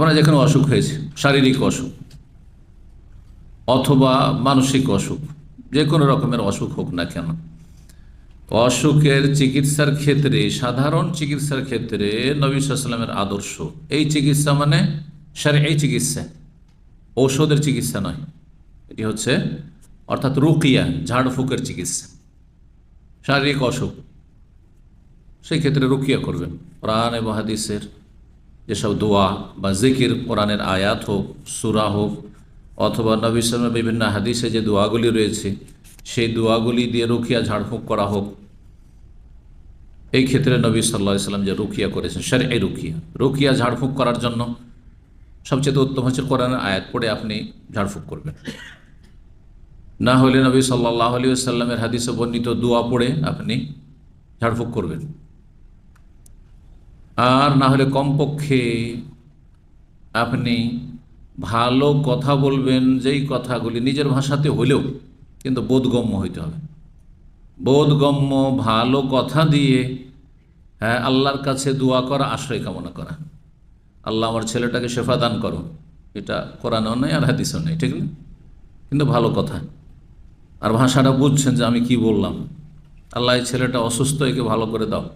আপনার যেখানে অসুখ হয়েছে, শারীরিক অসুখ অথবা মানসিক অসুখ, যে কোনো রকমের অসুখ হোক না কেন, অসুখের চিকিৎসার ক্ষেত্রে, সাধারণ চিকিৎসার ক্ষেত্রে নবী সাল্লামের আদর্শ। এই চিকিৎসা মানে সার এই চিকিৎসা, ঔষধের চিকিৎসা নয়। এটি হচ্ছে অর্থাৎ রুকিয়া, ঝাড়ফুঁকের চিকিৎসা, শারীরিক অসুখ। সেই ক্ষেত্রে রুকিয়া করবেন। কোরআন এবং হাদিসের যেসব দোয়া বা জিকির কোরআনের আয়াত হোক, সুরা হোক, অথবা নবী সালামের বিভিন্ন হাদিসে যে দোয়াগুলি রয়েছে, সেই দোয়াগুলি দিয়ে রুকিয়া ঝাড়ফুঁক করা হোক। এই ক্ষেত্রে নবী সাল্লা সাল্লাম যে রুকিয়া করেছেন স্যার এই রুকিয়া। রুকিয়া ঝাড়ফুঁক করার জন্য সবচেয়ে উত্তম হচ্ছে কোরআনের আয়াত পড়ে আপনি ঝাড়ফুঁক করবেন। না হলে নবী সাল্লাহ আলী সাল্লামের হাদিসে বর্ণিত দোয়া পড়ে আপনি ঝাড়ফুঁক করবেন। আর না হলে কমপক্ষে আপনি ভালো কথা বলবেন, যেই কথাগুলি নিজের ভাষাতে হলেও কিন্তু বোধগম্য হইতে হবে। বোধগম্য, ভালো কথা দিয়ে হ্যাঁ আল্লাহর কাছে দোয়া করা, আশ্রয় কামনা করা। আল্লাহ আমার ছেলেটাকে শেফা দান করো এটা কোরআনও নেই আর হাদিসও নেই, ঠিক না? কিন্তু ভালো কথা। আর ভাষাটা বুঝছেন যে আমি কি বললাম। আল্লাহ এই ছেলেটা অসুস্থ, একে ভালো করে দাও।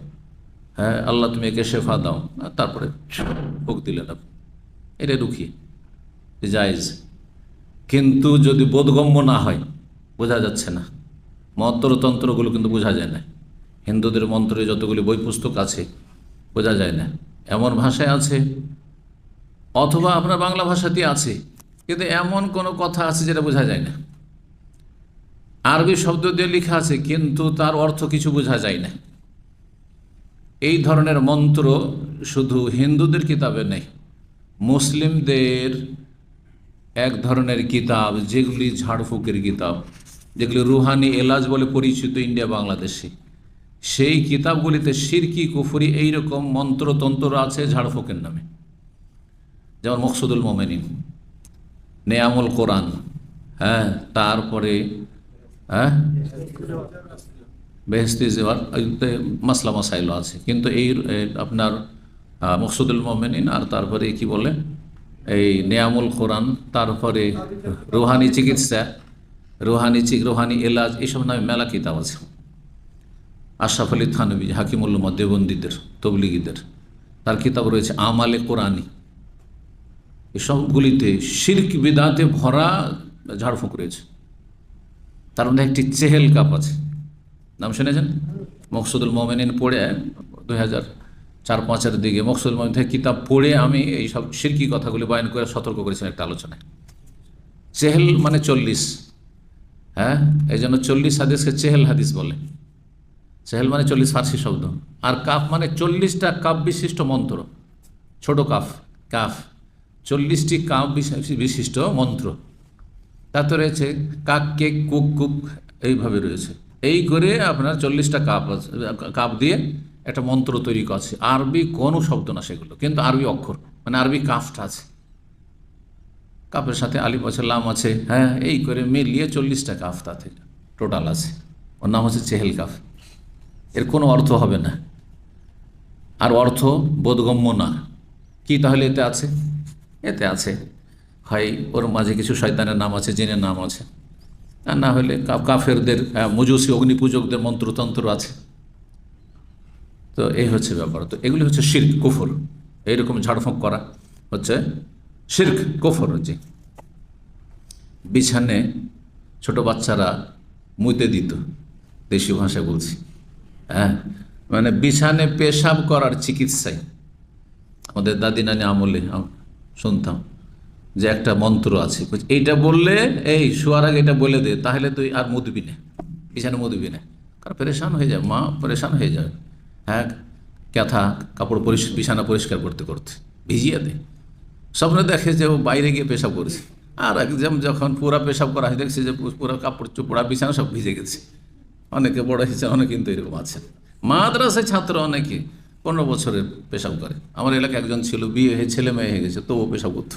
হ্যাঁ আল্লাহ তুমি একে শেফা দাও তারপরে ভোগ দিলেন এটা রুখি জায়জ। কিন্তু যদি বোধগম্য না হয়, বোঝা যাচ্ছে না। মন্ত্রতন্ত্রগুলো কিন্তু বোঝা যায় না। হিন্দুদের মন্ত্রে যতগুলি বই পুস্তক আছে, বোঝা যায় না। এমন ভাষায় আছে, অথবা আপনার বাংলা ভাষাতে আছে, কিন্তু এমন কোনো কথা আছে যেটা বোঝা যায় না। আরবি শব্দ দিয়ে লেখা আছে, কিন্তু তার অর্থ কিছু বোঝা যায় না। এই ধরনের মন্ত্র শুধু হিন্দুদের কিতাবে নেই। মুসলিমদের এক ধরনের কিতাব, যেগুলি ঝাড়ফুঁকের কিতাব, যেগুলি রুহানি এলাজ বলে পরিচিত ইন্ডিয়া বাংলাদেশে। সেই কিতাবগুলিতে সিরকি, কুফুরি এইরকম মন্ত্রতন্ত্র আছে ঝাড়ফুঁকের নামে। যেমন মকসুদুল মোমেনিন, নেয়ামুল কোরআন হ্যাঁ তারপরে হ্যাঁ? বেহস্তি জেওয়ার মাসলা মাসাইলও আছে। কিন্তু এই আপনার মকসুদুল মোমেনিন আর তারপরে কি বলে, এই নেয়ামুল কোরআন, তারপরে রুহানি চিকিৎসা, রুহানি চিক রুহানি এলাজ এইসব নামে মেলা কিতাব আছে। আশরাফ আলী থানবী হাকিমুল্লামা দেবন্দীদের, তবলিগীদের, তার কিতাব রয়েছে আমালে কোরআনি। এসবগুলিতে শির্ক বিদাতে ভরা ঝাড়ফুঁক রয়েছে। তার মধ্যে একটি চেহেল কাপ আছে। নাম শুনেছেন? মকসুদুল মোমেনিন পড়ে দুই হাজার চার পাঁচের দিকে। মকসুদুল মোমেন থেকে কিতাব পড়ে আমি এই সব সিরকি কথাগুলি বয়ন করে সতর্ক করেছিলাম একটা আলোচনায়। চেহেল মানে চল্লিশ। হ্যাঁ? এই জন্য চল্লিশ হাদিসকে চেহেল হাদিস বলে। চেহেল মানে চল্লিশ ফার্সি শব্দ। আর কাফ মানে চল্লিশটা কাপ বিশিষ্ট মন্ত্র। ছোট কাফ কাফ। চল্লিশটি কাপ বিশিষ্ট মন্ত্র। তাতে রয়েছে কাক, কেক, কুক কুক, এইভাবে রয়েছে। এই করে আপনার চল্লিশটা কাপ কাপ দিয়ে একটা মন্ত্র তৈরি করছে আরবি কোনো শব্দ না সেগুলো, কিন্তু আরবি অক্ষর মানে আরবি কাফটা আছে। কাপের সাথে আলিফ আছে, লাম আছে হ্যাঁ এই করে মিলিয়ে চল্লিশটা কাফ তাতে টোটাল আছে। ওর নাম হচ্ছে চেহেল কাফ। এর কোনো অর্থ হবে না। আর অর্থ বোধগম্য না। কি তাহলে এতে আছে? এতে আছে। হয় ওর মাঝে কিছু শয়তানের নাম আছে, জেনের নাম আছে। না হলে কাফেরদের মজুসি অগ্নিপূজকদের মন্ত্রতন্ত্র আছে। তো এই হচ্ছে ব্যাপার। তো এগুলি হচ্ছে শির্ক, কুফর। এইরকম ঝাড়ফুঁক করা হচ্ছে। শির্ক, কুফর জি। বিছানে ছোট বাচ্চারা মুইতে দিত, দেশি ভাষায় বলছি। হ্যাঁ? মানে বিছানে পেশাব করার চিকিৎসায়। আমাদের দাদি নানি আমলে শুনতাম। যে একটা মন্ত্র আছে। এইটা বললে, এই শোয়ার আগে এটা বলে দে, তাহলে তুই আর মুদবি না বিছানে মুদবি না কারণ পরেশান হয়ে যায়, মা পরেশান হয়ে যাবে হ্যাঁ ক্যাথা কাপড় পরিষ্কার, বিছানা পরিষ্কার করতে করতে। ভিজিয়ে দে। স্বপ্নে দেখে যে ও বাইরে গিয়ে পেশাব করেছে। আর একদম যখন পুরা পেশাব করা হয়, দেখছে যে পুরো কাপড় চোপড়া, বিছানা সব ভিজে গেছে। অনেকে বড় হয়েছে, অনেকে কিন্তু এরকম আছেন। মাদ্রাসায় ছাত্র অনেকে পনেরো বছরের পেশাব করে। আমার এলাকায় একজন ছিল, বিয়ে হয়ে, ছেলে মেয়ে হয়ে গেছে, তবুও পেশাব করতো।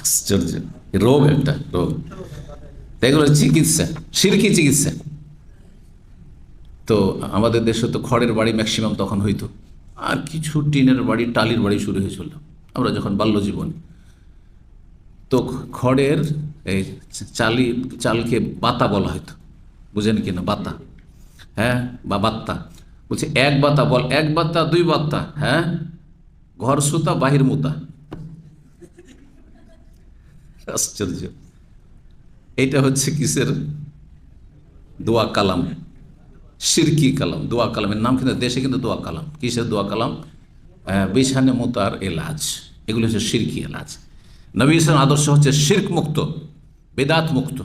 আশ্চর্য। রোগ একটা, রোগ। এগুলো চিকিৎসা, সিরকি চিকিৎসা। তো আমাদের দেশে তো খড়ের বাড়ি ম্যাক্সিমাম তখন হইতো। আর কিছু টিনের বাড়ি, টালির বাড়ি শুরু হয়েছিল। আমরা যখন বাল্যজীবন, তো খড়ের এই চালি, চালকে বাতা বলা হয়তো বুঝেন কি না? বাতা। হ্যাঁ? বা বাত্তা। বলছে, এক বাতা বল, এক বাত্তা, দুই বাত্তা। হ্যাঁ? ঘর সুতা, বাহির মুতা। আশ্চর্য। এটা হচ্ছে কিসের? দোয়া কালাম। সিরকি কালাম, দোয়া কালামের নাম কিন্তু দেশে কিন্তু দোয়া কালাম। কিসের দোয়া কালাম? বিছানে মোতার এলাজ এগুলো হচ্ছে সিরকি এলাজ নবী ইসলাম আদর্শ হচ্ছে শির্ক মুক্ত, বেদাত মুক্ত।